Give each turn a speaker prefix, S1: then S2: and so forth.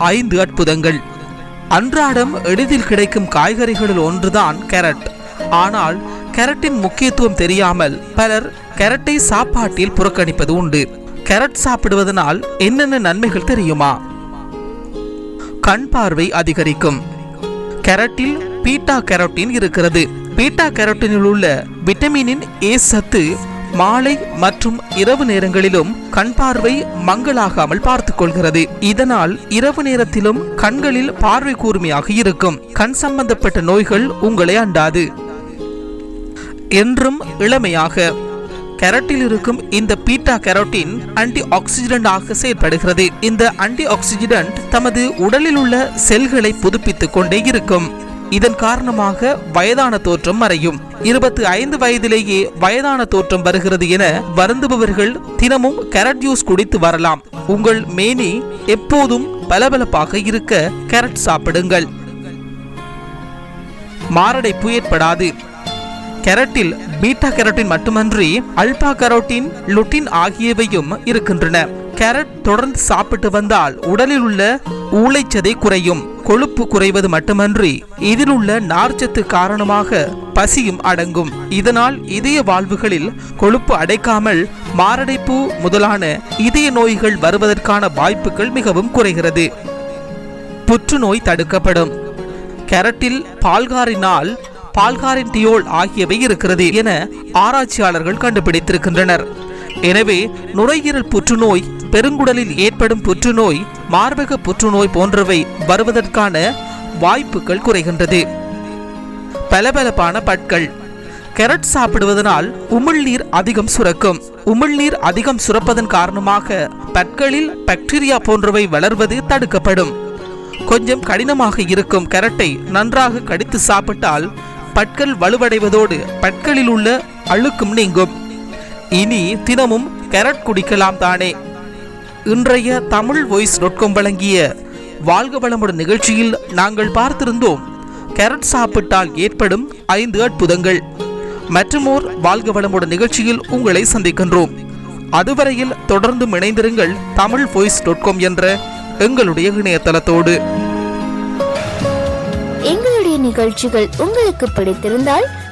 S1: ஐந்து அற்புதங்கள். அன்றாடம் எளிதில் கிடைக்கும் காய்கறிகளில் ஒன்றுதான் கேரட். ஆனால் கேரட்டின் முக்கியத்துவம் தெரியாமல் பலர் கேரட்டை சாப்பாட்டில் புறக்கணிப்பது உண்டு. கேரட் சாப்பிடுவதனால் என்னென்ன நன்மைகள் தெரியுமா? கண் பார்வை அதிகரிக்கும். கேரட்டில் பீட்டா கேரோட்டின் இருக்கிறது. பீட்டா கேரோட்டினில் உள்ள விட்டமினின் ஏ சத்து மாலை மற்றும் இரவு நேரங்களிலும் கண் பார்வை மங்களாகாமல் பார்த்துக் கொள்கிறது இதனால் இரவு நேரத்திலும் கண்களில் பார்வை கூர்மையாக இருக்கும். கண் சம்பந்தப்பட்ட நோய்கள் உங்களை அண்டாது. என்றும் இளமையாக. கேரட்டில் இருக்கும் இந்த பீட்டா கேரோட்டின் ஆன்டி ஆக்சிடென்டாக செயல்படுகிறது இந்த ஆன்டி ஆக்சிடென்ட் தமது உடலில் உள்ள செல்களை புதுப்பித்துக் கொண்டே இருக்கும். இதன் காரணமாக வயதான தோற்றம் மறையும். இருபத்தி ஐந்து வயதிலேயே வயதான தோற்றம் வருகிறது என வருந்துபவர்கள் தினமும் கேரட் ஜூஸ் குடித்து வரலாம். உங்கள் மேனி எப்போதும் பளபளப்பாக இருக்க கேரட் சாப்பிடுங்கள். மாரடைப்பு ஏற்படாது. கேரட்டில் பீட்டா கேரட்டின் மட்டுமன்றி அல்பா கரோட்டின் லுட்டின் ஆகியவையும் இருக்கின்றன. கேரட் தொடர்ந்து சாப்பிட்டு வந்தால் உடலில் உள்ள ஊளைச்சதை குறையும். கொழுப்பு குறைவது மட்டுமன்றி இதில் உள்ள நார்ச்சத்து காரணமாக பசியும் அடங்கும். இதனால் இதய வாழ்வுகளில் கொழுப்பு அடைக்காமல் மாரடைப்பு முதலான இதய நோய்கள் வருவதற்கான வாய்ப்புகள் மிகவும் குறைகிறது. புற்றுநோய் தடுக்கப்படும். கேரட்டில் பால்காரினால் பால்காரின் டியோல் ஆகியவை இருக்கிறது என ஆராய்ச்சியாளர்கள் கண்டுபிடித்திருக்கின்றனர். எனவே நுரையீரல் புற்றுநோய் பெருங்குடலில் ஏற்படும் புற்றுநோய் மார்பக புற்றுநோய் போன்றவை வருவதற்கான வாய்ப்புகள் குறைகின்றது. பலபலப்பான பற்கள். கேரட் சாப்பிடுவதனால் உமிழ்நீர் அதிகம் சுரக்கும். உமிழ்நீர் அதிகம் சுரப்பதன் காரணமாக பற்களில் பாக்டீரியா போன்றவை வளர்வது தடுக்கப்படும். கொஞ்சம் கடினமாக இருக்கும் கரட்டை நன்றாக கடித்து சாப்பிட்டால் பற்கள் வலுவடைவதோடு பற்களில் உள்ள அழுக்கும் நீங்கும். இனி தினமும் கேரட் குடிக்கலாம் தானே. இன்றைய தமிழ் வாய்ஸ் நொட்கம் வழங்கிய வாழ்க வளமுடன் நிகழ்ச்சியில் நாங்கள் பார்த்திருந்தோம் கேரட் சாப்பிட்டால் ஏற்படும் ஐந்து அற்புதங்கள். மற்றுமோர் வாழ்க வளமுடன் நிகழ்ச்சியில் உங்களை சந்திக்கின்றோம். அதுவரையில் தொடர்ந்து இணைந்திருங்கள் தமிழ் வாய்ஸ் டாட் காம் என்ற எங்களுடைய இணையதளத்தோடு.
S2: எங்களுடைய நிகழ்ச்சிகள் உங்களுக்கு பிடித்திருந்தால்